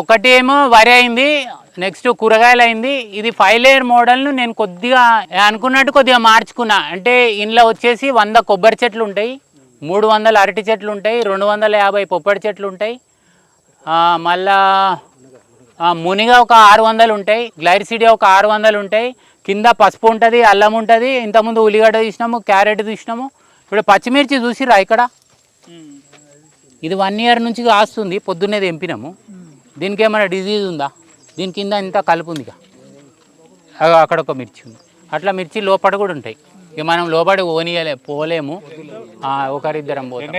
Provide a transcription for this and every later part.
ఒకటి ఏమో వరి అయింది నెక్స్ట్ కూరగాయలు అయింది. ఇది ఫైవ్ లేయర్ మోడల్ను నేను కొద్దిగా అనుకున్నట్టు కొద్దిగా మార్చుకున్నా. అంటే ఇంట్లో వచ్చేసి వంద కొబ్బరి చెట్లు ఉంటాయి మూడు వందల అరటి చెట్లు ఉంటాయి రెండు వందల యాభై పొప్పడి చెట్లు ఉంటాయి. మళ్ళా మునిగా ఒక ఆరు వందలు ఉంటాయి గ్లైర్సిడియా ఒక ఆరు వందలు ఉంటాయి. కింద పసుపు ఉంటుంది అల్లం ఉంటుంది. ఇంతకుముందు ఉల్లిగడ్డ తీసినాము క్యారెట్ తీసినాము. ఇప్పుడు పచ్చిమిర్చి చూసిరా ఇక్కడ? ఇది వన్ ఇయర్ నుంచి కాస్తుంది పొద్దున్నే తెంపినాము. దీనికి ఏమైనా డిజీజ్ ఉందా? దీని కింద ఇంత కలుపు ఉంది అక్కడ ఒక మిర్చి ఉంది. అట్లా మిర్చి లోపల కూడా ఉంటాయి. ఇక మనం లోపల ఓనియలే పోలేము. ఒకరిద్దరం పోతాం.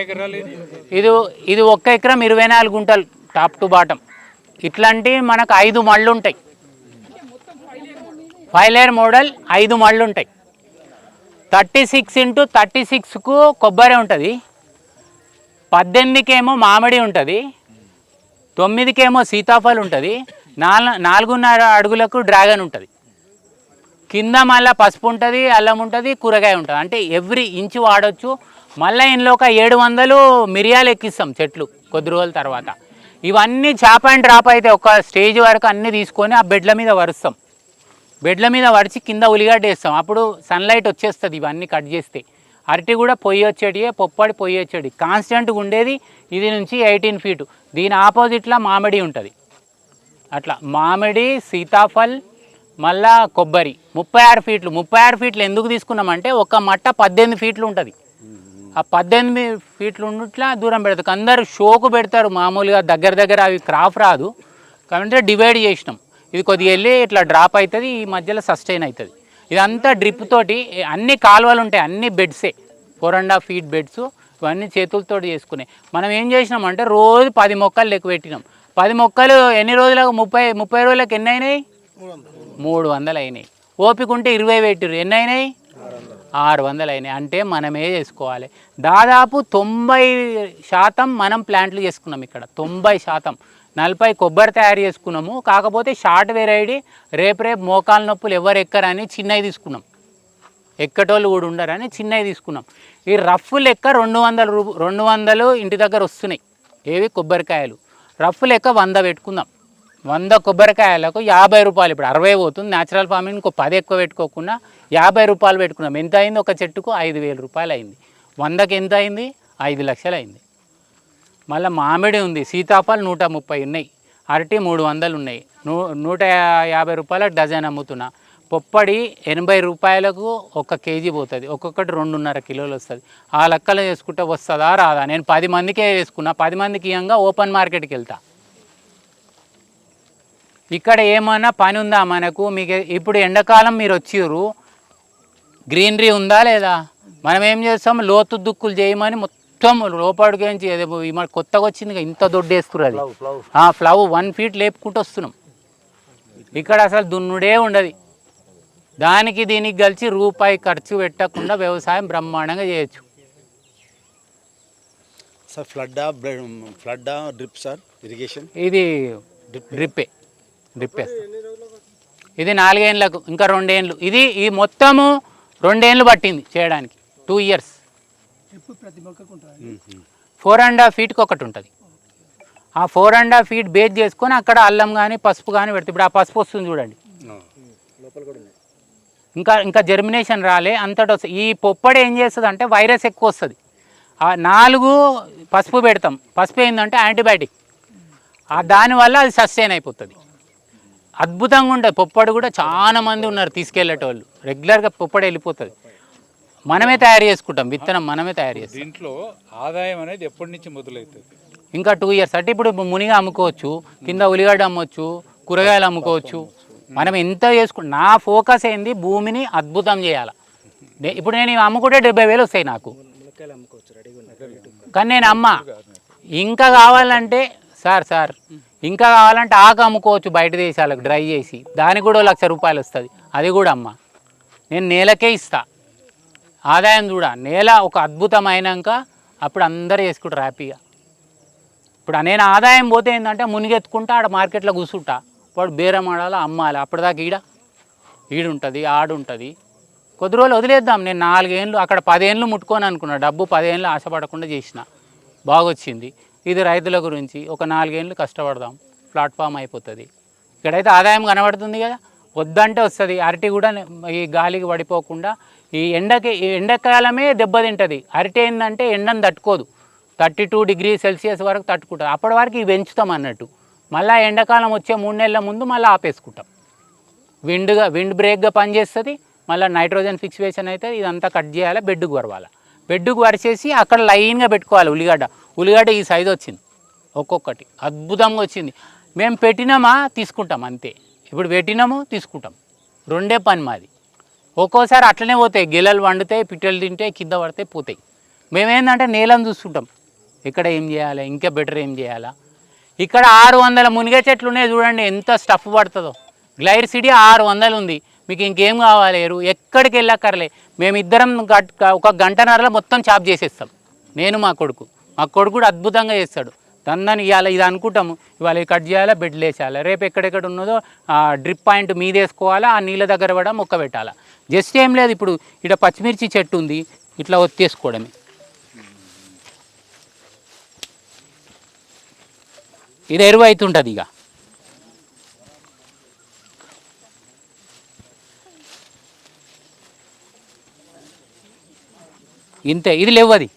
ఇది? ఇది ఒక్క ఎకరం ఇరవై నాలుగు గుంటలు టాప్ టు బాటం ఇట్లాంటి మనకు ఐదు మళ్ళు ఉంటాయి. ఫైవ్ లేయర్ మోడల్ ఐదు మళ్ళు ఉంటాయి. థర్టీ సిక్స్ ఇంటూ థర్టీ సిక్స్కు కొబ్బరి ఉంటుంది. పద్దెనిమిదికేమో మామిడి ఉంటుంది. తొమ్మిదికేమో సీతాఫలం ఉంటుంది నాలుగు నాలుగున్నర అడుగులకు డ్రాగన్ ఉంటుంది. కింద మళ్ళీ పసుపు ఉంటుంది అల్లం ఉంటుంది కూరగాయ ఉంటుంది. అంటే ఎవ్రీ ఇంచు వాడచ్చు. మళ్ళీ ఇందులో ఒక ఏడు వందలు మిరియాలు ఎక్కిస్తాం చెట్లు కొద్ది రోజుల తర్వాత. ఇవన్నీ చాప్ అండ్ డ్రాప్ అయితే ఒక స్టేజ్ వరకు అన్నీ తీసుకొని ఆ బెడ్ల మీద వరుస్తాం. బెడ్ల మీద వడిచి కింద ఉలిగడ్డ వేస్తాం అప్పుడు సన్లైట్ వచ్చేస్తుంది ఇవన్నీ కట్ చేస్తే. అరటి కూడా పొయ్యి వచ్చేటియే పొప్పడి పొయ్యి వచ్చేటి కాన్స్టెంట్గా ఉండేది ఇది నుంచి ఎయిటీన్ ఫీటు. దీని ఆపోజిట్లో మామిడి ఉంటుంది. అట్లా మామిడి సీతాఫల్ మళ్ళా కొబ్బరి. ముప్పై ఆరు ఫీట్లు. ముప్పై ఆరు ఫీట్లు ఎందుకు తీసుకున్నామంటే ఒక మట్ట పద్దెనిమిది ఫీట్లు ఉంటుంది. ఆ పద్దెనిమిది ఫీట్లు ఉన్నట్లా దూరం పెడతారు. అందరు షోకు పెడతారు. మామూలుగా దగ్గర దగ్గర అవి క్రాఫ్ రాదు. కాబట్టి డివైడ్ చేసినాం. ఇది కొద్దిగా వెళ్ళి ఇట్లా డ్రాప్ అవుతుంది. ఈ మధ్యలో సస్టైన్ అవుతుంది. ఇదంతా డ్రిప్ తోటి అన్ని కాలువలు ఉంటాయి. అన్ని బెడ్సే. Four and half feet beds. ఇవన్నీ చేతులతో చేసుకునే. మనం ఏం చేసినామంటే రోజు పది మొక్కలు లెక్క పెట్టినాం. పది మొక్కలు ఎన్ని రోజులకు? ముప్పై ముప్పై రోజులకు ఎన్ని అయినాయి? మూడు వందలు అయినాయి. ఓపిక ఉంటే ఇరవై పెట్టిరు ఎన్ని అయినాయి? ఆరు వందలు అయినాయి. అంటే మనమే చేసుకోవాలి. దాదాపు తొంభై శాతం మనం ప్లాంట్లు చేసుకున్నాం ఇక్కడ. తొంభై శాతం. నలభై కొబ్బరి తయారు చేసుకున్నాము. కాకపోతే షార్ట్ వెరైటీ రేపు రేపు మోకాలు నొప్పులు ఎవరు ఎక్కరని చిన్నవి తీసుకున్నాం. ఎక్కటోళ్ళు కూడా ఉండరని చిన్నవి తీసుకున్నాం. ఈ రఫ్ లెక్క రెండు వందల రూ రెండు వందలు ఇంటి దగ్గర వస్తున్నాయి. ఏవి? కొబ్బరికాయలు. రఫ్ లెక్క వంద పెట్టుకుందాం వంద కొబ్బరికాయలకు యాభై రూపాయలు ఇప్పుడు అరవై పోతుంది. న్యాచురల్ ఫార్మింగ్ ఇంకో పది ఎక్కువ పెట్టుకోకుండా యాభై రూపాయలు పెట్టుకున్నాం. ఎంత అయింది ఒక చెట్టుకు? ఐదు వేల రూపాయలు అయింది. వందకి ఎంత అయింది? ఐదు లక్షలు అయింది. మళ్ళీ మామిడి ఉంది. సీతాఫలం నూట ముప్పై ఉన్నాయి. అరటి మూడు వందలు ఉన్నాయి. నూ నూట యాభై రూపాయల డజన్ అమ్ముతున్నా. పొప్పడి ఎనభై రూపాయలకు ఒక కేజీ పోతుంది. ఒక్కొక్కటి రెండున్నర కిలోలు వస్తుంది. ఆ లెక్కలు చేసుకుంటే వస్తుందా రాదా? నేను పది మందికే వేసుకున్నా. పది మందికి ఇయంగా ఓపెన్ మార్కెట్కి వెళ్తా. ఇక్కడ ఏమన్నా పని ఉందా మనకు? మీకు ఇప్పుడు ఎండాకాలం మీరు వచ్చిర్రు. గ్రీనరీ ఉందా లేదా? మనం ఏం చేస్తాం? లోతు దుక్కులు చేయమని మొత్తం లోపడికి మన కొత్తగా వచ్చింది ఇంత దొడ్డేస్తున్నారు అది. ఆ ఫ్లవ్ వన్ ఫీట్ లేపుకుంటూ వస్తున్నాం. ఇక్కడ అసలు దున్నుడే ఉండదు. దానికి దీనికి కలిసి రూపాయి ఖర్చు పెట్టకుండా వ్యవసాయం బ్రహ్మాండంగా చేయొచ్చు. Sir flood flood drip sir irrigation? ఇది డ్రిప్పే డ్రిప్పే. ఇది నాలుగేండ్లకు ఇంకా రెండేండ్లు. ఇది ఈ మొత్తము రెండేండ్లు పట్టింది చేయడానికి two years. Four and half ఫీట్కి ఒకటి ఉంటుంది. ఆ four and half feet base చేసుకొని అక్కడ అల్లం కానీ పసుపు కానీ పెడుతుంది ఇప్పుడు ఆ పసుపు వస్తుంది చూడండి. ఇంకా ఇంకా జర్మినేషన్ రాలే. అంతటి వస్తుంది. ఈ పొప్పడి ఏం చేస్తుంది అంటే వైరస్ ఎక్కువ వస్తుంది. ఆ నాలుగు పసుపు పెడతాం. పసుపు ఏంటంటే యాంటీబయాటిక్ ఆ దానివల్ల అది సస్టైన్ అయిపోతుంది. అద్భుతంగా ఉంటుంది. పొప్పడి కూడా చాలా మంది ఉన్నారు తీసుకెళ్ళేటోళ్ళు. రెగ్యులర్గా పొప్పడి వెళ్ళిపోతుంది. మనమే తయారు చేసుకుంటాం. విత్తనం మనమే తయారు చేస్తాం. దీంట్లో ఆదాయం అనేది ఎప్పటి నుంచి మొదలవుతుంది? ఇంకా టూ ఇయర్స్ అంటే ఇప్పుడు మునిగా అమ్ముకోవచ్చు కింద ఉల్లిగడ్డ అమ్మొచ్చు కూరగాయలు అమ్ముకోవచ్చు. మనం ఎంత చేసుకు నా ఫోకస్ ఏంది? భూమిని అద్భుతం చేయాలి. ఇప్పుడు నేను అమ్ముకుంటే డెబ్బై వేలు వస్తాయి నాకు. కానీ నేను అమ్మ ఇంకా కావాలంటే సార్ సార్ ఇంకా కావాలంటే ఆకు అమ్ముకోవచ్చు బయట దేశాలకు డ్రై చేసి. దానికి కూడా లక్ష రూపాయలు వస్తుంది. అది కూడా అమ్మ. నేను నేలకే ఇస్తా. ఆదాయం చూడ నేల ఒక అద్భుతమైనాక అప్పుడు అందరూ చేసుకుంటారు హ్యాపీగా. ఇప్పుడు నేను ఆదాయం పోతే ఏంటంటే మునిగెత్తుకుంటా ఆడ మార్కెట్లో కూర్చుంటా వాడు బేరం ఆడాలి? అమ్మాలి? అప్పటిదాకా ఈడ? ఈడుంటుంది ఆడుంటుంది. కొద్ది రోజులు వదిలేద్దాం. నేను నాలుగేళ్ళు అక్కడ పదేళ్ళు ముట్టుకొని అనుకున్నా. డబ్బు పదేళ్ళు ఆశపడకుండా చేసిన. బాగొచ్చింది. ఇది రైతుల గురించి ఒక నాలుగేళ్ళు కష్టపడదాం. ప్లాట్ఫామ్ అయిపోతుంది. ఇక్కడైతే ఆదాయం కనబడుతుంది కదా? వద్దంటే వస్తుంది. అరటి కూడా ఈ గాలికి పడిపోకుండా ఈ ఎండకి ఈ ఎండాకాలమే దెబ్బతింటుంది. అరటి ఏంటంటే ఎండను తట్టుకోదు. థర్టీ టూ డిగ్రీ సెల్సియస్ వరకు తట్టుకుంటుంది. అప్పటి వరకు ఇవి పెంచుతాం అన్నట్టు. మళ్ళీ ఎండాకాలం వచ్చే మూడు నెలల ముందు మళ్ళీ ఆపేసుకుంటాం. విండ్గా విండ్ బ్రేక్గా పనిచేస్తుంది మళ్ళీ నైట్రోజన్ ఫిక్సివేషన్ అయితే ఇదంతా కట్ చేయాలి బెడ్కు వరవాలి. బెడ్కు వరిచేసి అక్కడ లైన్గా పెట్టుకోవాలి ఉల్లిగడ్డ. ఉల్లిగడ్డ ఈ సైజు వచ్చింది ఒక్కొక్కటి. అద్భుతంగా వచ్చింది. మేము పెట్టినామా? తీసుకుంటాం అంతే. ఇప్పుడు పెట్టినాము తీసుకుంటాం. రెండే పని మాది. ఒక్కోసారి అట్లనే పోతాయి. గిల్లలు వండుతాయి పిట్టలు తింటాయి కింద పడితే పోతాయి. మేమేందంటే నేలను చూస్తుంటాం. ఇక్కడ ఏం చేయాలి? ఇంకా బెటర్ ఏం చేయాలా? ఇక్కడ ఆరు వందల మునిగే చెట్లు ఉన్నాయి చూడండి ఎంత స్టఫ్ పడుతుందో. గ్లైర్ సిటీ ఆరు వందలు ఉంది. మీకు ఇంకేం కావాలేరు ఎక్కడికి వెళ్ళక్కర్లే. మేమిద్దరం గట్- ఒక గంటన్నరలో మొత్తం చాప్ చేసేస్తాం. నేను మా కొడుకు. మా కొడుకు కూడా అద్భుతంగా చేస్తాడు. దందని ఇవాళ ఇది అనుకుంటాము. ఇవాళ ఇది కట్ చేయాలా? బెడ్లు వేసేయాలా రేపు ఎక్కడెక్కడ ఉన్నదో ఆ డ్రిప్ పాయింట్ మీదేసుకోవాలా ఆ నీళ్ళ దగ్గర కూడా మొక్క పెట్టాలా? జస్ట్ ఏం లేదు ఇప్పుడు. ఇక్కడ పచ్చిమిర్చి చెట్టు ఉంది. ఇట్లా ఒత్తేసుకోవడమే. ఇది ఎరువు అవుతుంటుంది ఇక. ఇంతే ఇది లేవది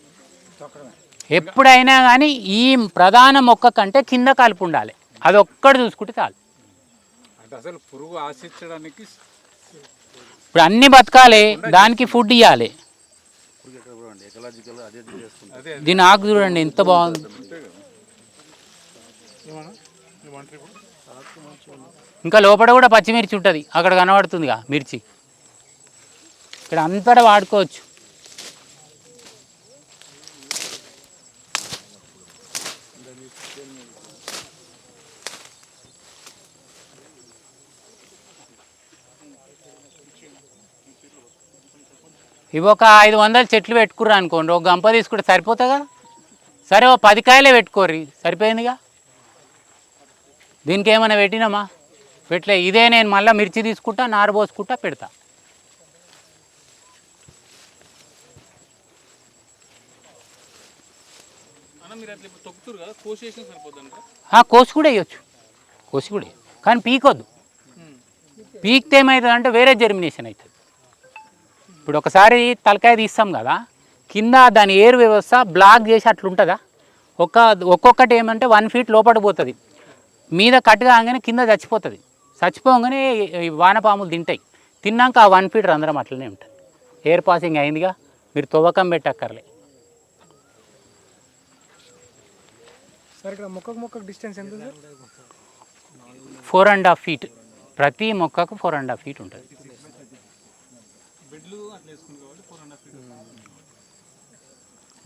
ఎప్పుడైనా కానీ ఈ ప్రధాన మొక్క కంటే కింద కలుపు ఉండాలి. అది ఒక్కటి చూసుకుంటే చాలు. అసలు పురుగు ఆశించడానికి ఇప్పుడు అన్ని బతకాలి దానికి ఫుడ్ ఇవ్వాలి దీని ఆకు చూడండి ఎంత బాగుంది. ఇంకా లోపల కూడా పచ్చిమిర్చి ఉంటుంది. అక్కడ కనబడుతుందిగా మిర్చి. ఇక్కడ అంతటా వాడుకోవచ్చు. ఇవి ఒక ఐదు వందల చెట్లు పెట్టుకుర్రు అనుకోండి. ఒక గంప తీసుకుంటే సరిపోతుంది కదా? సరే ఓ పది కాయలే పెట్టుకోర్రి. సరిపోయిందిగా? దీనికి ఏమైనా పెట్టినామా? పెట్టలే ఇదే నేను మళ్ళీ మిర్చి తీసుకుంటా నారు పోసుకుంటా పెడతా. కోసి కూడా వేయచ్చు. కోసి కూడా వేయచ్చు. కానీ పీకొద్దు. పీకితే ఏమవుతుంది అంటే వేరే జర్మినేషన్ అవుతుంది. ఇప్పుడు ఒకసారి తలకాయ తీస్తాం కదా కింద దాని ఏరు వ్యవస్థ బ్లాక్ చేసి అట్లుంటుందా? ఒక్క ఒక్కొక్కటి ఏమంటే వన్ ఫీట్ లోపల పోతుంది. మీద కట్ కాగానే కింద చచ్చిపోతుంది. చచ్చిపోగానే ఈ వానపాములు తింటాయి. తిన్నాక ఆ వన్ ఫీట్ రంధ్రం అట్లనే ఉంటుంది. ఎయిర్ పాసింగ్ అయిందిగా మీరు తవ్వకం పెట్టక్కర్లే. ఫోర్ అండ్ హాఫ్ ఫీట్ ప్రతి మొక్కకు ఫోర్ అండ్ హాఫ్ ఫీట్ ఉంటుంది.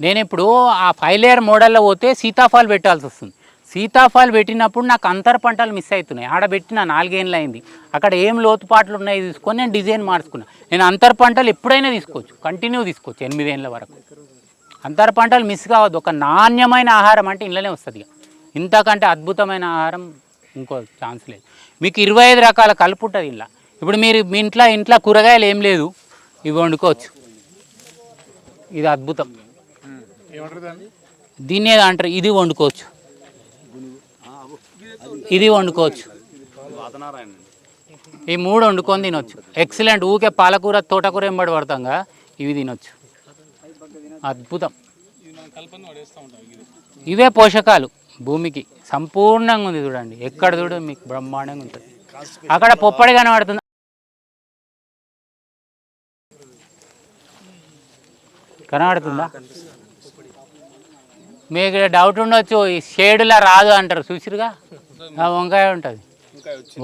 నేను ఇప్పుడు ఆ ఫైవ్ లేయర్ మోడల్లో పోతే సీతాఫాల్ పెట్టాల్సి వస్తుంది. సీతాఫాల్ పెట్టినప్పుడు నాకు అంతర పంటలు మిస్ అవుతున్నాయి. ఆడ పెట్టిన నాలుగేళ్ళు అయింది. అక్కడ ఏం లోతుపాట్లు ఉన్నాయి తీసుకొని నేను డిజైన్ మార్చుకున్నా. నేను అంతర పంటలు ఎప్పుడైనా తీసుకోవచ్చు. కంటిన్యూ తీసుకోవచ్చు ఎనిమిదేళ్ళ వరకు. అంతర పంటలు మిస్ కావద్దు. ఒక నాణ్యమైన ఆహారం అంటే ఇంట్లోనే వస్తుంది ఇంతకంటే అద్భుతమైన ఆహారం ఇంకో ఛాన్స్ లేదు. మీకు ఇరవై ఐదు రకాల కలుపు ఉంటుంది ఇంట్లో ఇప్పుడు మీరు మీ ఇంట్లో ఇంట్లో కూరగాయలు ఏం లేదు. ఇవి వండుకోవచ్చు. ఇది అద్భుతం. దాన్ని అంటారు. ఇది వండుకోవచ్చు. ఇది వండుకోవచ్చు. ఈ మూడు వండుకొని తినొచ్చు. ఎక్సలెంట్ ఊకే పాలకూర తోటకూర ఎంబడి పడతాంగా ఇవి తినొచ్చు. అద్భుతం. ఇవే పోషకాలు భూమికి. సంపూర్ణంగా ఉంది చూడండి. ఎక్కడ చూడు మీకు బ్రహ్మాండంగా ఉంటుంది. అక్కడ పొప్పడి కనబడుతుంది. కనబడుతుందా? మీకు డౌట్ ఉండొచ్చు ఈ షేడ్లా రాదు అంటారు. చూసిరుగా? వంకాయ ఉంటుంది.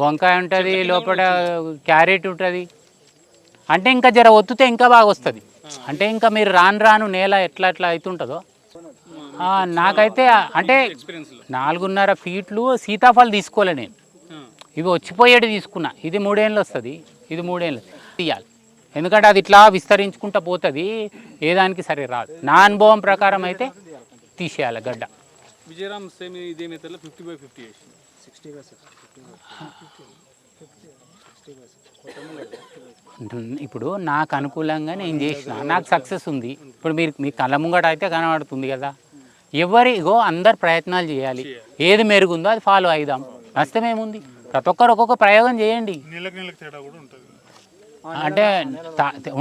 వంకాయ ఉంటుంది లోపల క్యారెట్ ఉంటుంది. అంటే ఇంకా జర ఒత్తుతే ఇంకా బాగా వస్తుంది. అంటే ఇంకా మీరు రాను రాను నేల ఎట్లా ఎట్లా అవుతుంటుందో నాకైతే అంటే నాలుగున్నర ఫీట్లు సీతాఫలం తీసుకోలే నేను. ఇవి వచ్చిపోయేటి తీసుకున్నా. ఇది మూడేళ్ళు వస్తుంది. ఇది మూడేళ్ళు. తీయాలి. ఎందుకంటే అది ఇట్లా విస్తరించుకుంటా పోతుంది. ఏ దానికి సరే రాదు. నా అనుభవం ప్రకారం అయితే తీసేయాలి గడ్డ. విజయరామ్ సేమ్ ఇదే మెథడ్లో ఫిఫ్టీ బై ఫిఫ్టీ ఇప్పుడు నాకు అనుకూలంగా నేను చేసిన నాకు సక్సెస్ ఉంది. ఇప్పుడు మీరు మీ కళ్ళ ముంగట అయితే కనబడుతుంది కదా. ఎవరిగో అందరు ప్రయత్నాలు చేయాలి. ఏది మెరుగుందో అది ఫాలో అయిదాం. నష్టం ఏముంది? ప్రతి ఒక్కరు ఒక్కొక్క ప్రయోగం చేయండి. అంటే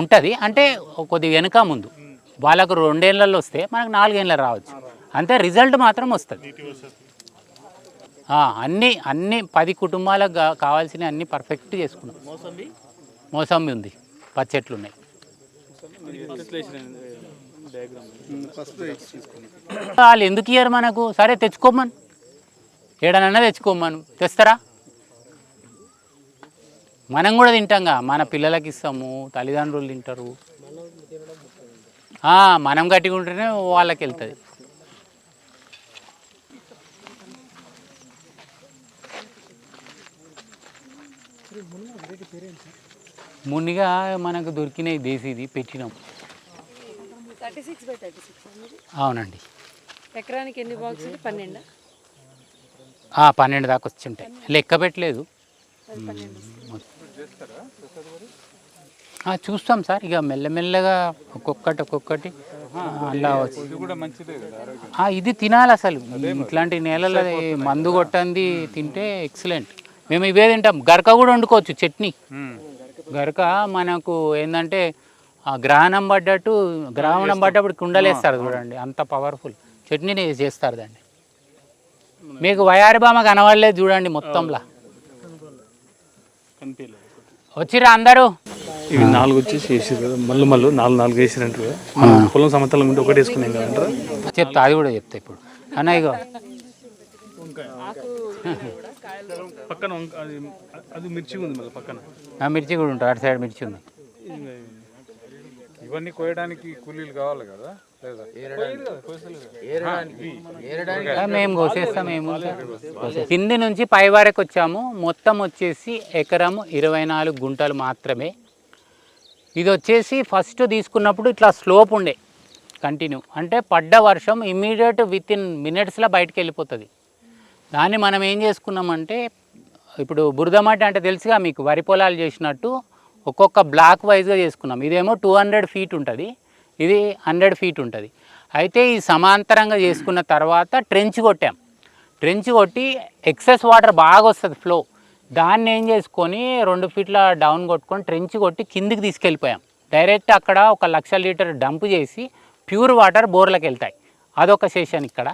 ఉంటుంది. అంటే కొద్దిగా వెనుక ముందు. వాళ్ళకు రెండేళ్ళల్లో వస్తే మనకు నాలుగేళ్ళ రావచ్చు. అంతే రిజల్ట్ మాత్రం వస్తుంది. అన్నీ అన్ని పది కుటుంబాలకు గా- కావాల్సిన అన్ని పర్ఫెక్ట్ చేసుకున్నాం. మోసంబి? ఉంది. పచ్చెట్లు ఉన్నాయి. వాళ్ళు ఎందుకు ఇయ్యరు మనకు? సరే తెచ్చుకోమను. ఏడనన్నా తెచ్చుకోమను. తెస్తారా? మనం కూడా తింటాంగా. మన పిల్లలకి ఇస్తాము తల్లిదండ్రులు తింటారు. మనం గట్టిగా ఉంటేనే వాళ్ళకి వెళ్తుంది. మునిగా మనకు దొరికినాయి దేశీది పెట్టినాం. Thirty six by thirty six అవునండి. ఎకరానికి ఎన్ని బాక్సులు? పన్నెండా? ఆ, పన్నెండు దాకా వచ్చి ఉంటాయి లెక్క పెట్టలేదు. చూస్తాం సార్. ఇక మెల్లమెల్లగా ఒక్కొక్కటి ఒక్కొక్కటి అలా వచ్చి. ఇది కూడా మంచిదే కదా ఆరోగ్యం. ఆ, ఇది తినాలి అసలు. ఇట్లాంటి నేలల్లో ఈ మందు కొట్టంది తింటే ఎక్సలెంట్. మేము ఇవే తింటాం. గరక కూడా వండుకోవచ్చు చట్నీ. గరక మనకు ఏంటంటే ఆ గ్రహణం పడ్డట్టు గ్రహణం పడ్డప్పుడు కుండలేస్తారు చూడండి అంత పవర్ఫుల్. చట్నీని చేస్తారు దాన్ని. మీకు వయారి బామ కనవడలేదు చూడండి మొత్తంలా. వచ్చిరా అందరూ? ఇవి నాలుగు వచ్చేసి వేసారు మళ్ళీ మళ్ళీ నాలుగు నాలుగు వేసినట్టు పొలం సమతలం ఉంటే ఒకటి వేసుకున్నాం అంటారా చెప్తా అది కూడా చెప్తా ఇప్పుడు. అన్న ఇగో. పక్కన వంక- అది అది మిర్చి ఉంది మళ్ళీ పక్కన. ఆ మిర్చి కూడా ఉంటుంది అటు సైడ్ మిర్చి ఉంది. ఇవన్నీ కోయడానికి కూలీలు కావాలి కదా? లేదా? ఆ, మేము కోసేస్తాం మేము కింది నుంచి పై వరకు వచ్చాము. మొత్తం వచ్చేసి ఎకరము ఇరవై నాలుగు గుంటలు మాత్రమే. ఇది వచ్చేసి ఫస్ట్ తీసుకున్నప్పుడు ఇట్లా స్లోప్ ఉండే కంటిన్యూ అంటే పడ్డ వర్షం ఇమ్మీడియట్ విత్ ఇన్ మినిట్స్లో బయటకు వెళ్ళిపోతుంది. దాన్ని మనం ఏం చేసుకున్నామంటే ఇప్పుడు బురదమట్టి అంటే తెలుసుగా మీకు వరి పొలాలు చేసినట్టు ఒక్కొక్క బ్లాక్ వైజ్గా చేసుకున్నాం. ఇదేమో టూ హండ్రెడ్ ఫీట్ ఉంటుంది. ఇది హండ్రెడ్ ఫీట్ ఉంటుంది. అయితే ఈ సమాంతరంగా చేసుకున్న తర్వాత ట్రెంచ్ కొట్టాం. ట్రెంచ్ కొట్టి ఎక్సెస్ వాటర్ బాగా వస్తుంది ఫ్లో దాన్ని ఏం చేసుకొని రెండు ఫీట్ల డౌన్ కొట్టుకొని ట్రెంచ్ కొట్టి కిందికి తీసుకెళ్ళిపోయాం. డైరెక్ట్ అక్కడ ఒక లక్ష లీటర్ డంప్ చేసి ప్యూర్ వాటర్ బోర్లకు వెళ్తాయి అదొక సెషన్ ఇక్కడ.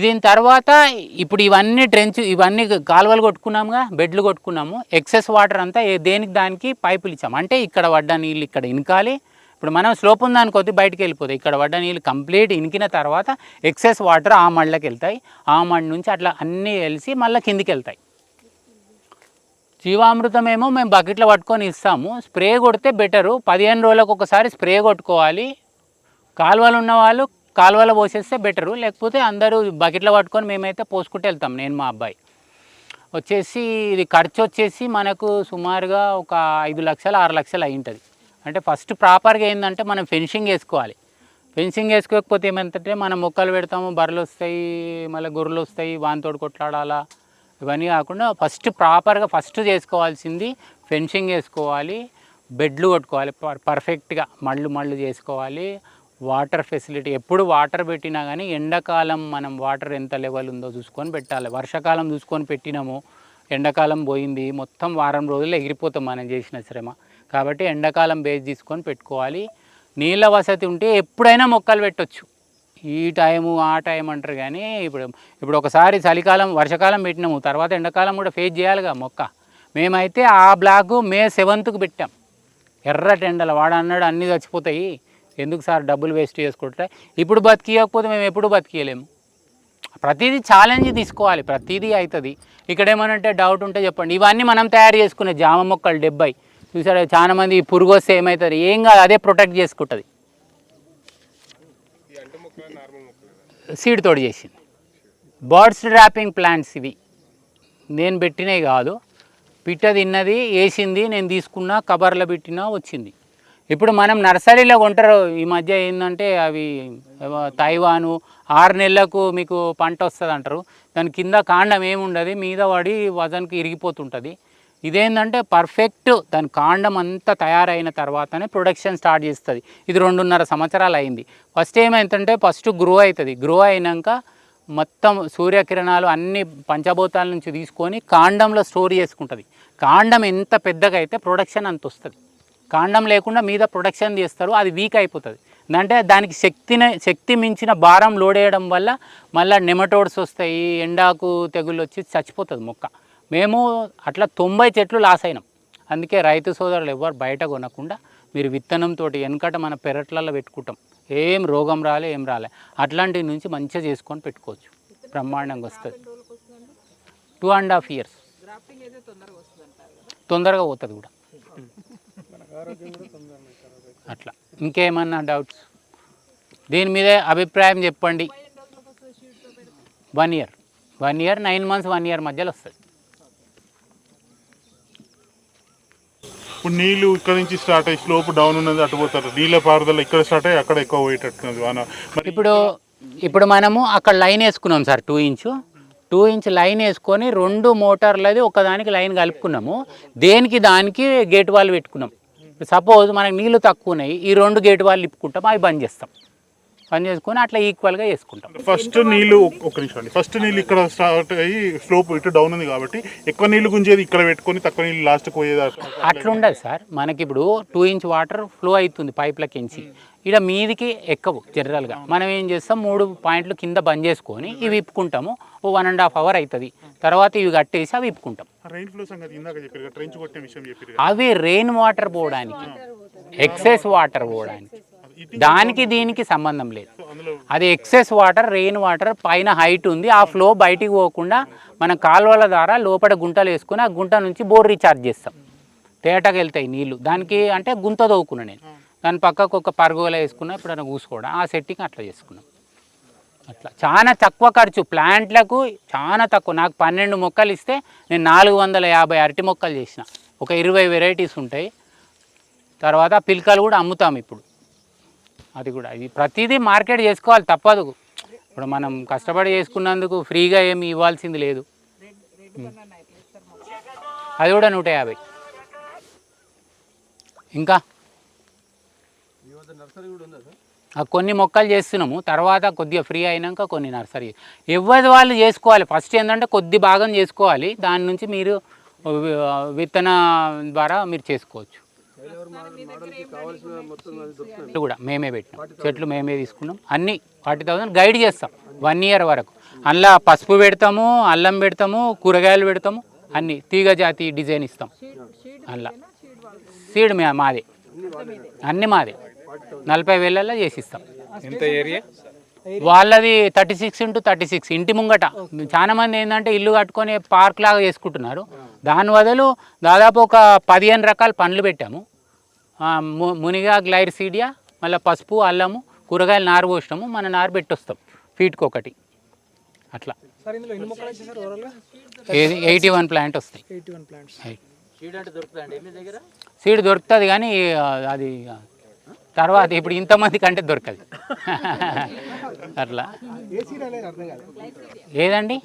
దీని తర్వాత ఇప్పుడు ఇవన్నీ ట్రెంచ్ ఇవన్నీ కాలువలు కొట్టుకున్నాముగా బెడ్లు కొట్టుకున్నాము. ఎక్సెస్ వాటర్ అంతా ఏ- దేనికి దానికి పైపులు ఇచ్చాము అంటే ఇక్కడ పడ్డ నీళ్ళు ఇక్కడ ఇనకాలి. ఇప్పుడు మనం స్లోప్ ఉందనుకోద్ది బయటికి వెళ్ళిపోతాయి ఇక్కడ పడ్డ నీళ్ళు కంప్లీట్ ఇనికిన తర్వాత ఎక్సెస్ వాటర్ ఆ మళ్ళకి వెళ్తాయి. ఆ మడి నుంచి అట్లా అన్నీ కలిసి మళ్ళీ కిందికి వెళ్తాయి. జీవామృతం ఏమో మేము బకెట్లో పట్టుకొని ఇస్తాము. స్ప్రే కొడితే బెటరు పదిహేను రోజులకు ఒకసారి స్ప్రే కొట్టుకోవాలి. కాలువలు ఉన్న వాళ్ళు కాలువలో పోసేస్తే బెటరు. లేకపోతే అందరూ బకెట్లో పట్టుకొని మేమైతే పోసుకుంటూ వెళ్తాం నేను మా అబ్బాయి. వచ్చేసి ఇది ఖర్చు వచ్చేసి మనకు సుమారుగా ఒక ఐదు లక్షలు ఆరు లక్షలు అయి ఉంటుంది. అంటే ఫస్ట్ ప్రాపర్గా ఏంటంటే మనం ఫెన్సింగ్ వేసుకోవాలి. ఫెన్సింగ్ వేసుకోకపోతే ఏమంటే మనం మొక్కలు పెడతాము బర్రెలు వస్తాయి మళ్ళీ గొర్రెలు వస్తాయి వానితోటి కొట్లాడాలా. ఇవన్నీ కాకుండా ఫస్ట్ ప్రాపర్గా ఫస్ట్ చేసుకోవాల్సింది ఫెన్సింగ్ వేసుకోవాలి బెడ్లు కొట్టుకోవాలి పర్ పర్ఫెక్ట్గా మళ్ళు మళ్ళు చేసుకోవాలి. వాటర్ ఫెసిలిటీ ఎప్పుడు వాటర్ పెట్టినా కానీ ఎండాకాలం మనం వాటర్ ఎంత లెవెల్ ఉందో చూసుకొని పెట్టాలి. వర్షాకాలం చూసుకొని పెట్టినాము ఎండాకాలం పోయింది మొత్తం వారం రోజులు ఎగిరిపోతాం మనం చేసిన శ్రమ. కాబట్టి ఎండాకాలం బేస్ తీసుకొని పెట్టుకోవాలి. నీళ్ళ వసతి ఉంటే ఎప్పుడైనా మొక్కలు పెట్టొచ్చు. ఈ టైము ఆ టైం అంటారు కానీ ఇప్పుడు ఇప్పుడు ఒకసారి చలికాలం వర్షాకాలం పెట్టినాము తర్వాత ఎండాకాలం కూడా ఫేస్ చేయాలిగా మొక్క. మేమైతే ఆ బ్లాక్ మే సెవెంత్కు పెట్టాం. ఎర్ర టెండలు వాడు అన్నాడు అన్నీ చచ్చిపోతాయి. ఎందుకు సార్ డబ్బులు వేస్ట్ చేసుకుంటే ఇప్పుడు బతికియకపోతే మేము ఎప్పుడు బతికియలేము ప్రతిదీ ఛాలెంజ్ తీసుకోవాలి ప్రతిదీ అవుతుంది ఇక్కడ ఏమనంటే డౌట్ ఉంటే చెప్పండి. ఇవన్నీ మనం తయారు చేసుకునే జామ మొక్కలు డెబ్బై. చూసారా చాలామంది పురుగు వస్తే ఏమవుతుంది ఏం కాదు అదే ప్రొటెక్ట్ చేసుకుంటుంది. సీడ్ తోడు చేసింది. బర్డ్స్ డ్రాపింగ్ ప్లాంట్స్ ఇవి. నేను పెట్టినవి కాదు. పిట్ట తిన్నది వేసింది నేను తీసుకున్నా కబర్లో పెట్టినా వచ్చింది. ఇప్పుడు మనం నర్సరీలో కొంటారు. ఈ మధ్య ఏంటంటే అవి తైవాను ఆరు నెలలకు మీకు పంట వస్తుంది అంటారు దాని కింద కాండం ఏముండదు? మీద పడి వజన్కి ఇరిగిపోతుంటుంది. ఇదేంటంటే పర్ఫెక్ట్ దాని కాండం అంతా తయారైన తర్వాతనే ప్రొడక్షన్ స్టార్ట్ చేస్తుంది. ఇది రెండున్నర సంవత్సరాలు అయింది. ఫస్ట్ ఏమైందంటే ఫస్ట్ గ్రో అవుతుంది. గ్రో అయినాక మొత్తం సూర్యకిరణాలు అన్ని పంచభూతాల నుంచి తీసుకొని కాండంలో స్టోర్ చేసుకుంటుంది. కాండం ఎంత పెద్దగా అయితే ప్రొడక్షన్ అంత వస్తుంది. కాండం లేకుండా మీద ప్రొడక్షన్ చేస్తారు అది వీక్ అయిపోతుంది. అంటే దానికి శక్తిని శక్తి మించిన భారం లోడ్ వేయడం వల్ల మళ్ళీ నెమటోడ్స్ వస్తాయి ఎండాకు తెగుళ్ళు వచ్చి చచ్చిపోతుంది మొక్క. మేము అట్లా తొంభై చెట్లు లాస్ అయినాం. అందుకే రైతు సోదరులు ఎవరు బయట కొనకుండా మీరు విత్తనంతో వెనకట మన పెరట్లలో పెట్టుకుంటాం. ఏం రోగం రాలే ఏం రాలే. అట్లాంటి నుంచి మంచిగా చేసుకొని పెట్టుకోవచ్చు. బ్రహ్మాండంగా వస్తుంది. టూ అండ్ హాఫ్ ఇయర్స్ తొందరగా పోతుంది కూడా. అట్లా. ఇంకేమన్నా డౌట్స్ దీని మీద అభిప్రాయం చెప్పండి. One year one year nine months one year మధ్యలో వస్తుంది. ఇప్పుడు నీళ్ళు ఇక్కడ నుంచి స్టార్ట్ అయ్యి స్లోప్ డౌన్ ఉన్నది అటు పోతారు. నీళ్ళ పారుదల ఇక్కడ స్టార్ట్ అయ్యి అక్కడ ఎక్కువ పోయేటట్టున్నది వాన. మరి ఇప్పుడు ఇప్పుడు మనము అక్కడ లైన్ వేసుకున్నాం sir two inch two inch line వేసుకొని రెండు మోటార్లది ఒకదానికి లైన్ కలుపుకున్నాము. దేనికి దానికి గేట్ వాళ్ళు పెట్టుకున్నాం. సపోజ్ మనకి నీళ్ళు తక్కువ ఉన్నాయి ఈ రెండు గేట్ వాళ్ళు ఇప్పుకుంటాం అవి బంద్ చేస్తాం. బంద్ చేసుకొని అట్లా ఈక్వల్గా చేసుకుంటాం. ఫస్ట్ నీళ్ళు ఒక నిమిషం అండి. ఫస్ట్ నీళ్ళు ఇక్కడ స్టార్ట్ అయ్యి స్లోప్ ఇటు డౌన్ ఉంది కాబట్టి ఎక్కువ నీళ్ళు గుంజేది ఇక్కడ పెట్టుకొని తక్కువ నీళ్ళు లాస్ట్కి పోయేది? అట్లా. అట్లుండదు సార్. మనకి ఇప్పుడు టూ ఇంచ్ వాటర్ ఫ్లో అవుతుంది పైప్లకించి ఇక్కడ మీదికి ఎక్కవు జనరల్గా మనం ఏం చేస్తాం? మూడు పాయింట్లు కింద బంద్ చేసుకొని ఇవి విప్పుకుంటాము. ఓ వన్ అండ్ హాఫ్ అవర్ అవుతుంది తర్వాత ఇవి కట్టేసి అవి చెప్పారు అవి రెయిన్ వాటర్ పోవడానికి. ఎక్సెస్ వాటర్ పోవడానికి. దానికి దీనికి సంబంధం లేదు. అది ఎక్సెస్ వాటర్ రెయిన్ వాటర్ పైన హైట్ ఉంది. ఆ ఫ్లో బయటికి పోకుండా మన కాలువల ద్వారా లోపల గుంటలు వేసుకుని ఆ గుంట నుంచి బోర్ రీఛార్జ్ చేస్తాం. తేటకి వెళ్తాయి నీళ్ళు. దానికి అంటే గుంత తవ్వుకున్నా నేను. దాని పక్కకు ఒక పరుగుల వేసుకున్నా ఇప్పుడు కూసుకోవడం. ఆ సెట్టింగ్ అట్లా చేసుకున్నాం. అట్లా. చాలా తక్కువ ఖర్చు. ప్లాంట్లకు చాలా తక్కువ. నాకు పన్నెండు మొక్కలు ఇస్తే నేను నాలుగు వందల యాభై అరటి మొక్కలు చేసిన. ఒక ఇరవై వెరైటీస్ ఉంటాయి. తర్వాత పిలకలు కూడా అమ్ముతాం ఇప్పుడు. అది కూడా. ఇది ప్రతిదీ మార్కెట్ చేసుకోవాలి తప్పదు. ఇప్పుడు మనం కష్టపడి చేసుకున్నందుకు ఫ్రీగా ఏమి ఇవ్వాల్సింది లేదు. అది కూడా నూట యాభై. ఇంకా? కొన్ని మొక్కలు చేస్తున్నాము తర్వాత కొద్దిగా ఫ్రీ అయినాక కొన్ని నర్సరీ. ఎవరి వాళ్ళు చేసుకోవాలి? ఫస్ట్ ఏంటంటే కొద్ది భాగం చేసుకోవాలి. దాని నుంచి మీరు విత్తన ద్వారా మీరు చేసుకోవచ్చు. చెట్లు కూడా మేమే పెట్టినాం చెట్లు మేమే తీసుకున్నాం. అన్ని ఫార్టీ థౌసండ్ గైడ్ చేస్తాం. వన్ ఇయర్ వరకు. అందులో పసుపు పెడతాము అల్లం పెడతాము కూరగాయలు పెడతాము అన్ని తీగ జాతి డిజైన్ ఇస్తాం. అందులో. సీడ్ మే మాదే. అన్ని మాదే. నలభై వేలల్లో చేసిస్తాం. ఎంత ఏరియా? వాళ్ళది thirty six into thirty six. ఇంటి ముంగట. చాలా మంది ఏంటంటే ఇల్లు కట్టుకొని పార్క్ లాగా చేసుకుంటున్నారు. దాని బదులు దాదాపు ఒక పదిహేను రకాల పండ్లు పెట్టాము. మునిగా గ్లైర్సీడియా మళ్ళీ పసుపు అల్లము కూరగాయలు నారు పోసినాము మన నారు పెట్టొస్తాం ఫీట్కి ఒకటి అట్లా ఏది ఎయిటీ వన్ ప్లాంట్ వస్తాయి. సీడ్ దొరుకుతుంది కానీ అది తర్వాత ఇప్పుడు ఇంతమంది కంటే దొరకదు. అట్లా. ఏదండి?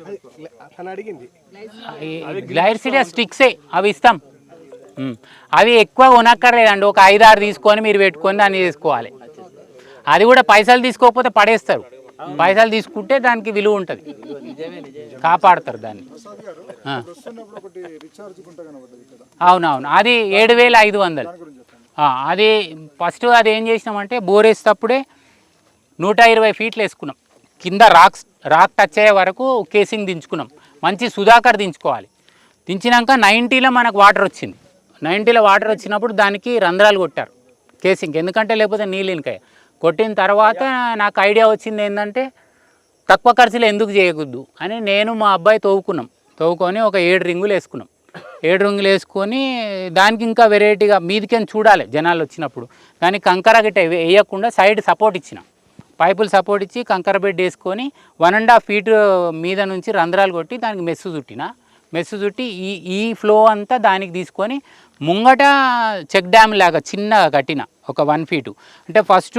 గ్లైర్సిడియా స్టిక్సే అవి ఇస్తాం. అవి ఎక్కువ కొనక్కర్లేదండి. ఒక ఐదు ఆరు తీసుకొని మీరు పెట్టుకొని దాన్ని చేసుకోవాలి. అది కూడా పైసలు తీసుకోకపోతే పడేస్తారు. పైసలు తీసుకుంటే దానికి విలువ ఉంటుంది. కాపాడతారు దాన్ని. అవునవును. అది ఏడు వేల ఐదు వందలు. అది ఫస్ట్ అది ఏం చేసినామంటే బోరేసేటప్పుడే నూట ఇరవై ఫీట్లు వేసుకున్నాం. కింద రాక్స్ రాక్ టచ్ అయ్యే వరకు కేసింగ్ దించుకున్నాం. మంచి సుధాకర్ దించుకోవాలి. దించినాక నైంటీలో మనకు వాటర్ వచ్చింది. నైంటీలో వాటర్ వచ్చినప్పుడు దానికి రంధ్రాలు కొట్టారు. కేసింగ్. ఎందుకంటే లేకపోతే నీళ్ళు ఇనకాయ. కొట్టిన తర్వాత నాకు ఐడియా వచ్చింది ఏంటంటే తక్కువ ఖర్చులో ఎందుకు చేయకూడదు అని నేను మా అబ్బాయి తవ్వుకున్నాం తవ్వుకొని ఒక ఏడు రింగులు వేసుకున్నాం. ఏడు రింగులు వేసుకొని దానికి ఇంకా వెరైటీగా మీదికని చూడాలి జనాలు వచ్చినప్పుడు. దానికి కంకర గిట్ట వేయకుండా సైడ్ సపోర్ట్ ఇచ్చిన. పైపులు సపోర్ట్ ఇచ్చి కంకర బెడ్ వేసుకొని వన్ అండ్ హాఫ్ ఫీట్ మీద నుంచి రంధ్రాలు కొట్టి దానికి మెస్సు చుట్టిన. మెస్సు చుట్టి ఈ ఈ ఫ్లో అంతా దానికి తీసుకొని ముంగట చెక్ డ్యామ్ లాగా చిన్నగా కట్టిన ఒక వన్ ఫీటు. అంటే ఫస్ట్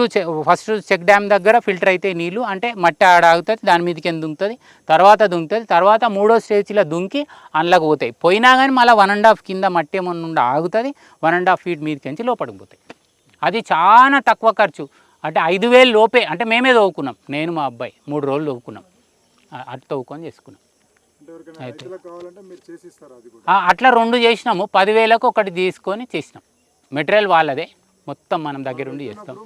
ఫస్ట్ చెక్ డ్యామ్ దగ్గర ఫిల్టర్ అయితే నీళ్ళు అంటే మట్టి ఆడ ఆగుతుంది దాని మీదకి ఎంత దుంకుతుంది తర్వాత దుంకుతుంది తర్వాత మూడో స్టేజ్లో దుంకి అందులోకి పోతాయి. పోయినా కానీ మళ్ళీ వన్ అండ్ హాఫ్ కింద మట్టి ఏమన్నా ఆగుతుంది వన్ అండ్ హాఫ్ ఫీట్ మీదకి లోపలికి పోతాయి. అది చాలా తక్కువ ఖర్చు. అంటే ఐదు వేలు లోపే అంటే మేమే తవ్వుకున్నాం నేను మా అబ్బాయి మూడు రోజులు తవ్వుకున్నాం అటు తవ్వుకొని చేసుకున్నాం. అయితే. అట్లా రెండు చేసినాము. పదివేలకు ఒకటి తీసుకొని చేసినాం. మెటీరియల్ వాళ్ళదే. మొత్తం మనం దగ్గరుండి చేస్తాం.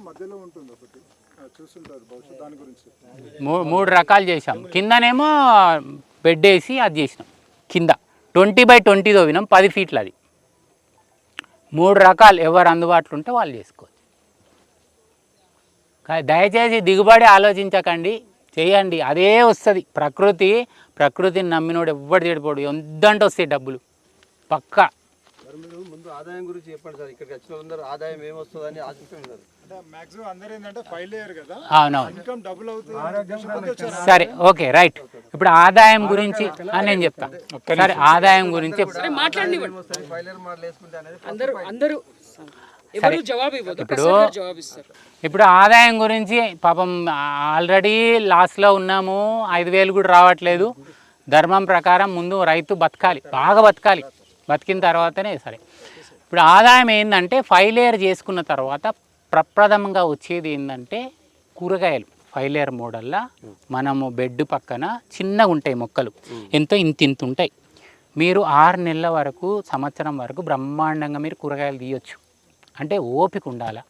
దాని గురించి. మూ మూడు రకాలు చేసాం కిందనేమో బెడ్ వేసి అది చేసినాం. కింద. ట్వంటీ బై ట్వంటీ తోవినాం. పది ఫీట్లు అది. మూడు రకాలు ఎవరు అందుబాటులో ఉంటే వాళ్ళు చేసుకోవచ్చు. కానీ దయచేసి దిగుబడి ఆలోచించకండి. చేయండి. అదే వస్తుంది. ప్రకృతి ప్రకృతిని నమ్మినోడు ఎవ్వడు చెడిపోడు ఎంతంటే వస్తాయి డబ్బులు. పక్కా. ముందు ఆదాయం గురించి చెప్పండి సార్. ఇక్కడికి వచ్చిన అందరూ ఆదాయం ఏమొస్తుందని ఆశిస్తున్నారు అంటే మాక్సిమం అందరూ ఏంటంటే ఫైవ్ లేయర్ కదా? అవునవును. ఇన్కమ్ డబుల్ అవుతుంది. సరే ఓకే రైట్. ఇప్పుడు ఆదాయం గురించి అని నేను చెప్తా. సరే ఆదాయం గురించి చెప్తా ఫైలర్ మోడల్ వేసుకుంటే అనేది అందరూ అందరూ ఎవరు జవాబు ఇవ్వదు. ఇప్పుడు జవాబు ఇస్తారు? ఇప్పుడు ఆదాయం గురించి పాపం ఆల్రెడీ లాస్లో ఉన్నాము ఐదు వేలు కూడా రావట్లేదు. ధర్మం ప్రకారం ముందు రైతు బతకాలి బాగా బతకాలి. బతికిన తర్వాతనే సరే. ఇప్పుడు ఆదాయం ఏంటంటే ఫైవ్ లేయర్ చేసుకున్న తర్వాత ప్రప్రథమంగా వచ్చేది ఏంటంటే కూరగాయలు. ఫైవ్ లేయర్ మోడల్లా మనము బెడ్ పక్కన చిన్నగా ఉంటాయి మొక్కలు. ఎంతో ఇంత ఇంత ఉంటాయి. మీరు ఆరు నెలల వరకు సంవత్సరం వరకు బ్రహ్మాండంగా మీరు కూరగాయలు తీయొచ్చు. అంటే ఓపిక ఉండాలా?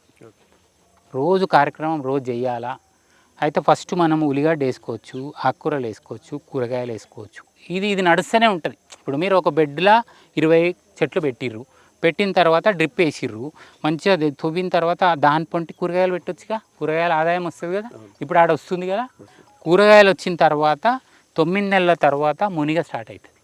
రోజు కార్యక్రమం రోజు చేయాలా? అయితే ఫస్ట్ మనం ఉల్లిగడ్డ వేసుకోవచ్చు ఆకుకూరలు వేసుకోవచ్చు కూరగాయలు వేసుకోవచ్చు. ఇది ఇది నడుస్తూనే ఉంటుంది. ఇప్పుడు మీరు ఒక బెడ్లా ఇరవై చెట్లు పెట్టిర్రు. పెట్టిన తర్వాత డ్రిప్ వేసిర్రు. మంచిగా తవ్విన తర్వాత దాని పొంటి కూరగాయలు పెట్టొచ్చుగా? కూరగాయల ఆదాయం వస్తుంది కదా? ఇప్పుడు ఆడ వస్తుంది కదా? కూరగాయలు వచ్చిన తర్వాత తొమ్మిది నెలల తర్వాత మునిగ స్టార్ట్ అవుతుంది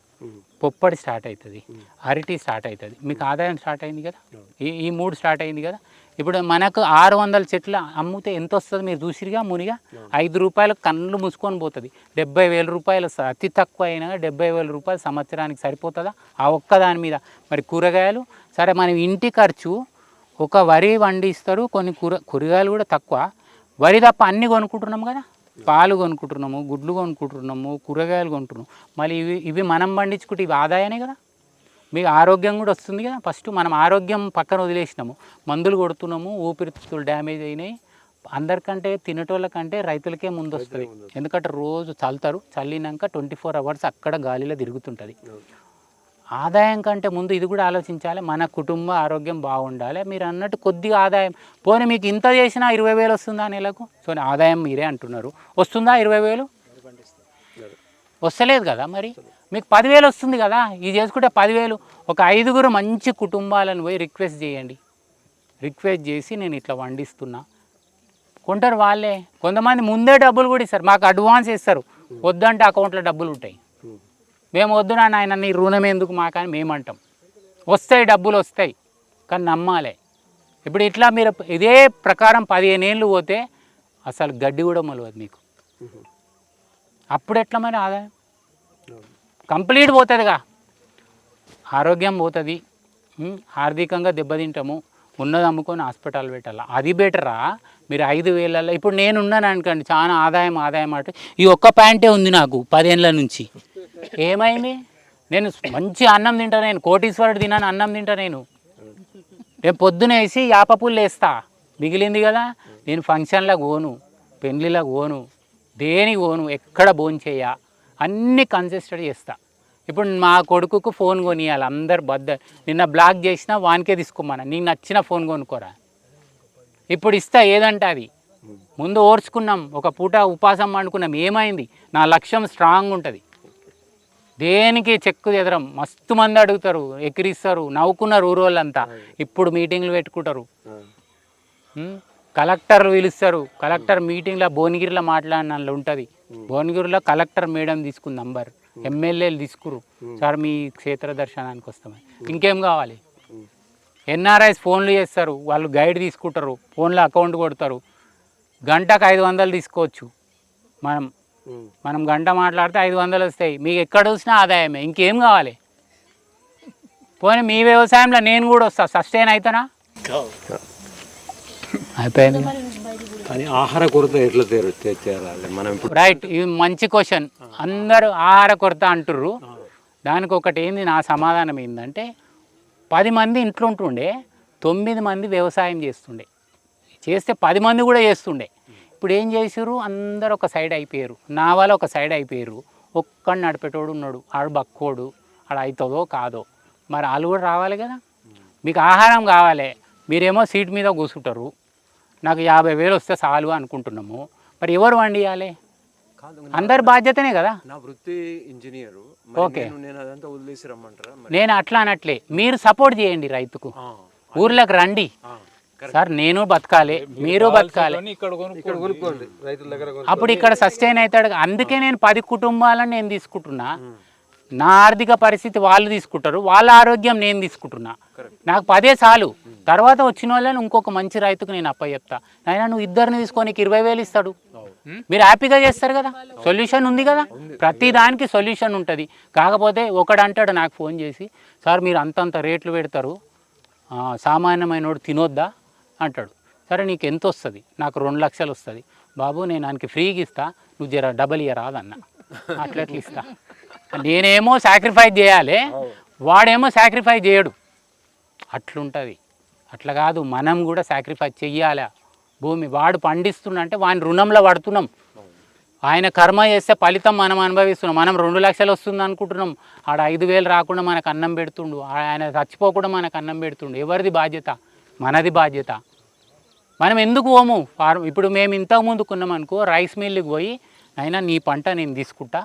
పొప్పడి స్టార్ట్ అవుతుంది. అరటి స్టార్ట్ అవుతుంది. మీకు ఆదాయం స్టార్ట్ అయింది కదా? ఈ ఈ మూడు స్టార్ట్ అయింది కదా? ఇప్పుడు మనకు ఆరు వందల చెట్లు అమ్మితే ఎంత వస్తుంది మీరు చూసిరుగా మునిగా? ఐదు రూపాయలు కళ్ళు మూసుకొని పోతుంది. డెబ్బై వేల రూపాయలు అతి తక్కువ అయినా డెబ్బై వేల రూపాయలు సంవత్సరానికి సరిపోతుందా? ఆ ఒక్క దాని మీద. మరి కూరగాయలు? సరే మనం ఇంటి ఖర్చు ఒక వరి వండిస్తారు. కొన్ని కూర కూరగాయలు కూడా తక్కువ. వరి తప్ప అన్నీ కొనుక్కుంటున్నాం కదా? పాలు కొనుక్కుంటున్నాము గుడ్లు కొనుక్కుంటున్నాము కూరగాయలు కొంటున్నాము మళ్ళీ ఇవి ఇవి మనం పండించుకుంటే ఇవి ఆదాయమే కదా? మీకు ఆరోగ్యం కూడా వస్తుంది కదా? ఫస్ట్ మనం ఆరోగ్యం పక్కన వదిలేసినాము. మందులు కొడుతున్నాము ఊపిరితిత్తులు డ్యామేజ్ అయినాయి. అందరికంటే తినేటోళ్ళకంటే రైతులకే ముందు వస్తుంది ఎందుకంటే రోజు చల్లుతారు చల్లినాక ట్వంటీ ఫోర్ అవర్స్ అక్కడ గాలిలో తిరుగుతుంటుంది. ఆదాయం కంటే ముందు ఇది కూడా ఆలోచించాలి. మన కుటుంబ ఆరోగ్యం బాగుండాలి. మీరు అన్నట్టు కొద్దిగా ఆదాయం. పోనీ మీకు ఇంత చేసినా ఇరవై వేలు వస్తుందా నెలకు? సో ఆదాయం మీరే అంటున్నారు. వస్తుందా ఇరవై వేలు? వస్తలేదు కదా మరి? మీకు పదివేలు వస్తుంది కదా? ఇది చేసుకుంటే పదివేలు. ఒక ఐదుగురు మంచి కుటుంబాలను పోయి రిక్వెస్ట్ చేయండి. రిక్వెస్ట్ చేసి నేను ఇట్లా వండిస్తున్నా. కొంటారు వాళ్ళే. కొంతమంది ముందే డబ్బులు కూడా ఇస్తారు. మాకు అడ్వాన్స్ ఇస్తారు. వద్దంటే అకౌంట్లో డబ్బులు ఉంటాయి. మేము వద్దునా నాయన నీ రుణం ఎందుకు మాకని మేమంటాం. వస్తాయి డబ్బులు వస్తాయి కానీ నమ్మాలి. ఇప్పుడు ఇట్లా మీరు ఇదే ప్రకారం పదిహేను ఏళ్ళు పోతే అసలు గడ్డి కూడా మొలవదు మీకు. అప్పుడు ఎట్లా మరి ఆదాయం? కంప్లీట్ పోతుందిగా. ఆరోగ్యం పోతుంది ఆర్థికంగా దెబ్బతింటాము ఉన్నది అమ్ముకొని హాస్పిటల్ పెట్టాలా? అది బెటరా? మీరు ఐదు వేలల్లో ఇప్పుడు నేను ఉన్నాను అనుకోండి చాలా ఆదాయం ఆదాయం అంటే. ఈ ఒక్క ప్యాంటే ఉంది నాకు పదేళ్ళ నుంచి. ఏమైంది? నేను మంచి అన్నం తింటా నేను కోటీశ్వరుడు తిన్నాను అన్నం తింటా నేను. నేను పొద్దున వేసి యాపపుల్లు వేస్తా. మిగిలింది కదా నేను ఫంక్షన్లకు పోను పెళ్ళిళ్ళకు పోను దేనికి పోను ఎక్కడ భోంచేయ అన్నీ కన్సిస్టెడ్ చేస్తా. ఇప్పుడు మా కొడుకుకు ఫోన్ కొనియాలి అందరు బద్ద నిన్న బ్లాక్ చేసినా వానికే తీసుకోమన్నా నీకు నచ్చిన ఫోన్ కొనుక్కోరా. ఇప్పుడు ఇస్తా ఏదంటే అది. ముందు ఓర్చుకున్నాం ఒక పూట ఉపాసం పండుకున్నాం ఏమైంది? నా లక్ష్యం స్ట్రాంగ్ ఉంటుంది. దేనికి చెక్కు ఎదరం మస్తు మంది అడుగుతారు ఎక్కిరిస్తారు నవ్వుకున్నారు ఊరోళ్ళంతా. ఇప్పుడు మీటింగ్లు పెట్టుకుంటారు. కలెక్టర్ పిలుస్తారు. కలెక్టర్ మీటింగ్లో భువనగిరిలో మాట్లాడిన వాళ్ళు ఉంటుంది భువనగిరిలో కలెక్టర్ మేడం తీసుకుంది నంబర్. ఎమ్మెల్యేలు తీసుకురు. సార్ మీ క్షేత్ర దర్శనానికి వస్తామని. ఇంకేం కావాలి? ఎన్ఆర్ఐస్ ఫోన్లు చేస్తారు. వాళ్ళు గైడ్ తీసుకుంటారు. ఫోన్లో అకౌంట్ కొడతారు. గంటకు ఐదు వందలు తీసుకోవచ్చు. మనం మనం గంట మాట్లాడితే ఐదు వందలు వస్తాయి. మీకు ఎక్కడ చూసినా ఆదాయమే. ఇంకేం కావాలి? పోనీ మీ వ్యవసాయంలో నేను కూడా వస్తా. సస్టైన్ అవుతానా అయిపోయింది. కానీ ఆహార కొరత ఎట్లా తీరాలి మనం రైట్ ఇది మంచి క్వశ్చన్. అందరూ ఆహార కొరత అంటుర్రు. దానికి ఒకటి ఏంది నా సమాధానం ఏంటంటే పది మంది ఇంట్లో ఉంటుండే తొమ్మిది మంది వ్యవసాయం చేస్తుండే. చేస్తే పది మంది కూడా చేస్తుండే. ఇప్పుడు ఏం చేసారు అందరు ఒక సైడ్ అయిపోయారు. నా వాళ్ళు ఒక సైడ్ అయిపోయారు. ఒక్కడు నడిపేటోడు ఉన్నాడు. ఆడు బక్కోడు. ఆడు అవుతుందో కాదో. మరి వాళ్ళు కూడా రావాలి కదా? మీకు ఆహారం కావాలి. మీరేమో సీట్ మీద కూర్చుంటారు. నాకు యాభై వేలు వస్తే చాలు అనుకుంటున్నాము. మరి ఎవరు వండియాలి? అందరి బాధ్యతనే కదా? నా వృత్తి ఇంజనీరు. ఓకే. నేను అట్లా అనట్లే. మీరు సపోర్ట్ చేయండి రైతుకు. ఊర్లోకి రండి. సార్ నేను బతకాలి మీరు బతకాలి. అప్పుడు ఇక్కడ సస్టైన్ అవుతాడు. అందుకే నేను పది కుటుంబాలను నేను తీసుకుంటున్నా. నా ఆర్థిక పరిస్థితి వాళ్ళు తీసుకుంటారు వాళ్ళ ఆరోగ్యం నేను తీసుకుంటున్నా. నాకు పదే చాలు. తర్వాత వచ్చిన వాళ్ళని ఇంకొక మంచి రైతుకు నేను అప్ప చెప్తా అయినా నువ్వు ఇద్దరిని తీసుకొని ఇరవై వేలు ఇస్తాడు. మీరు హ్యాపీగా చేస్తారు కదా? సొల్యూషన్ ఉంది కదా? ప్రతి దానికి సొల్యూషన్ ఉంటుంది. కాకపోతే ఒకడు అంటాడు నాకు ఫోన్ చేసి సార్ మీరు అంతంత రేట్లు పెడతారు. ఆ, సామాన్యమైనోడు తినొద్దా? అంటాడు. సరే నీకు ఎంత వస్తుంది నాకు రెండు లక్షలు వస్తుంది బాబు నేను ఆయనకి ఫ్రీగా ఇస్తా. నువ్వు జర డబల్ ఇయర్ రాదన్న అట్లా ఎట్లా ఇస్తా నేనేమో సాక్రిఫైస్ చేయాలి. వాడేమో సాక్రిఫైస్ చేయడు. అట్లుంటుంది. అట్లా కాదు మనం కూడా సాక్రిఫైస్ చెయ్యాలి? భూమి వాడు పండిస్తుండంటే వాని రుణంలో పడుతున్నాం. ఆయన కర్మ చేస్తే ఫలితం మనం అనుభవిస్తున్నాం. మనం రెండు లక్షలు వస్తుంది అనుకుంటున్నాం. ఆడ ఐదు వేలు రాకుండా మనకు అన్నం పెడుతుండు. ఆయన చచ్చిపోకుండా మనకు అన్నం పెడుతుండు. ఎవరిది బాధ్యత? మనది బాధ్యత. మనం ఎందుకు పోము? ఫార్మ్ ఇప్పుడు మేము ఇంతకు ముందు అనుకో రైస్ మిల్లుకి పోయి అయినా నీ పంట నేను తీసుకుంటా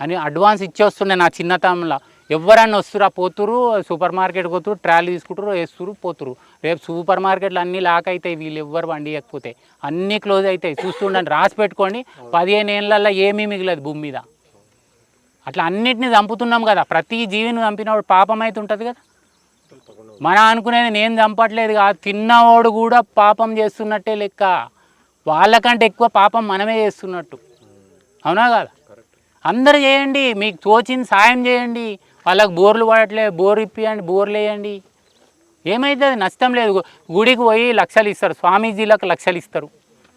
అని అడ్వాన్స్ ఇచ్చేస్తుండే నా చిన్నతనంలో. ఎవరన్నా వస్తురా పోతురు సూపర్ మార్కెట్కి పోతురు ట్రాలీ తీసుకుంటారు వేస్తురు పోతురు రేపు సూపర్ మార్కెట్లు అన్నీ లాక్ అవుతాయి వీళ్ళు ఎవ్వరు వండియకపోతే అన్నీ క్లోజ్ అవుతాయి. చూస్తుండండి రాసి పెట్టుకోండి పదిహేను ఏళ్ళల్లో ఏమీ మిగలదు భూమి మీద. అట్లా అన్నిటిని చంపుతున్నాం కదా. ప్రతి జీవిని చంపినప్పుడు పాపం అయితే ఉంటుంది కదా. మనం అనుకునేది నేను చంపట్లేదు కాదు తిన్నవాడు కూడా పాపం చేస్తున్నట్టే లెక్క. వాళ్ళకంటే ఎక్కువ పాపం మనమే చేస్తున్నట్టు. అవునా కదా? అందరు చేయండి మీకు తోచింది సాయం చేయండి వాళ్ళకి బోర్లు పడట్లేదు బోర్ ఇప్పియండి బోర్లు వేయండి. ఏమవుతుంది నష్టం లేదు. గుడికి పోయి లక్షలు ఇస్తారు స్వామీజీలకు లక్షలు ఇస్తారు.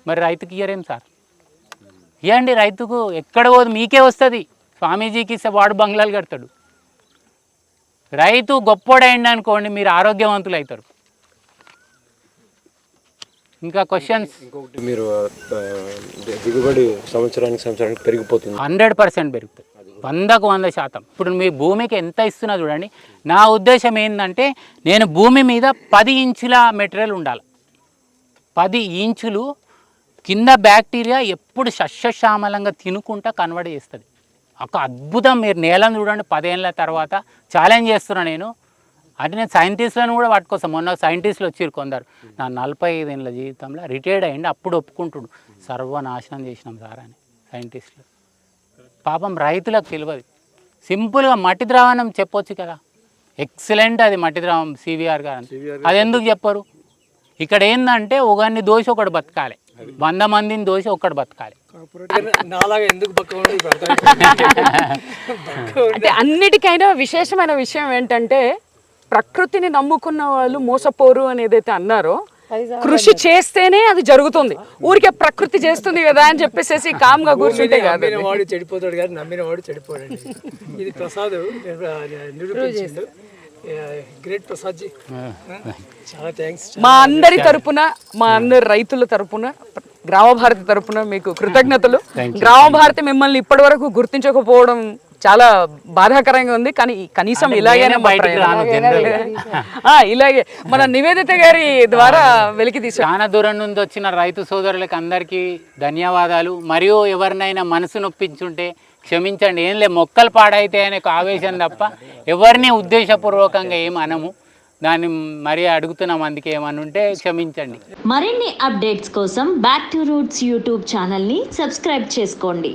మరి రైతుకి ఇయ్యరేం సార్? ఇవ్వండి రైతుకు ఎక్కడ పోదు మీకే వస్తుంది. స్వామీజీకి ఇస్తే వాడు బంగ్లాలు కడతాడు. రైతు గొప్పోడైంది అనుకోండి మీరు ఆరోగ్యవంతులు అవుతారు ఇంకా క్వశ్చన్స్ ఇంకొకటి మీరు దిగుబడి సంవత్సరానికి సంవత్సరానికి పెరిగిపోతుంది. హండ్రెడ్ పర్సెంట్ పెరుగుతుంది. వందకు వంద శాతం. ఇప్పుడు మీ భూమికి ఎంత ఇస్తున్నా చూడండి. నా ఉద్దేశం ఏంటంటే నేను భూమి మీద పది ఇంచుల మెటీరియల్ ఉండాలి. పది ఇంచులు కింద బ్యాక్టీరియా ఎప్పుడు సస్యశ్యామలంగా తినుకుంటా కన్వర్ట్ చేస్తుంది. ఒక అద్భుతం. మీరు నేలను చూడండి పదేళ్ళ తర్వాత ఛాలెంజ్ చేస్తున్నా నేను. అంటే నేను సైంటిస్ట్లను కూడా పట్టుకొస్తాను మొన్న సైంటిస్టులు వచ్చారు కొందరు. నా నలభై ఐదేళ్ళ జీవితంలో రిటైర్డ్ అయ్యింది అప్పుడు ఒప్పుకుంటుడు. సర్వనాశనం చేసినాం సార్ అని సైంటిస్టులు పాపం రైతులకు తెలియదు. సింపుల్గా మట్టి ద్రావణం చెప్పొచ్చు కదా. ఎక్సలెంట్ అది మట్టి ద్రావణం సివిఆర్ గారు అని. అది ఎందుకు చెప్పరు? ఇక్కడ ఏంటంటే ఒకరిని దోషి ఒకటి బతకాలి. వంద మందిని దోషి ఒకటి బతకాలి. అంటే అన్నిటికైనా విశేషమైన విషయం ఏంటంటే ప్రకృతిని నమ్ముకున్న వాళ్ళు మోసపోరు అని ఏదైతే అన్నారో కృషి చేస్తేనే అది జరుగుతుంది. ఊరికే ప్రకృతి చేస్తుంది కదా అని చెప్పేసి కామ్గా కూర్చుంటే కాదు. నమ్మిన వాడు చెడిపోతాడు కానీ నమ్మిన వాడు చెడిపోడండి. ఇది ప్రసాద్ నిరూపించిండు. గ్రేట్ ప్రసాద్ జీ చాలా థ్యాంక్స్ మా అందరి తరపున మా అందరి రైతుల తరపున గ్రామ భారతి తరపున మీకు కృతజ్ఞతలు. గ్రామ భారతి మిమ్మల్ని ఇప్పటి వరకు గుర్తించకపోవడం చాలా బాధాకరంగా ఉంది కానీ కనీసం ఇలాగైనా ఇలాగే మన నివేదిత గారి ద్వారా వెలికి తీసాం చాలా దూరం నుండి వచ్చిన రైతు సోదరులకు అందరికీ ధన్యవాదాలు. మరియు ఎవరినైనా మనసు నొప్పించుంటే క్షమించండి ఏం లే మొక్కలు పాడైతే అనే ఒక ఆవేశం తప్ప ఎవరిని ఉద్దేశపూర్వకంగా ఏం అనము. దాన్ని మరీ అడుగుతున్నాం అందుకే ఏమనుంటే క్షమించండి. మరిన్ని అప్డేట్స్ కోసం బ్యాక్ టు రూట్స్ యూట్యూబ్ ఛానల్ని సబ్స్క్రైబ్ చేసుకోండి.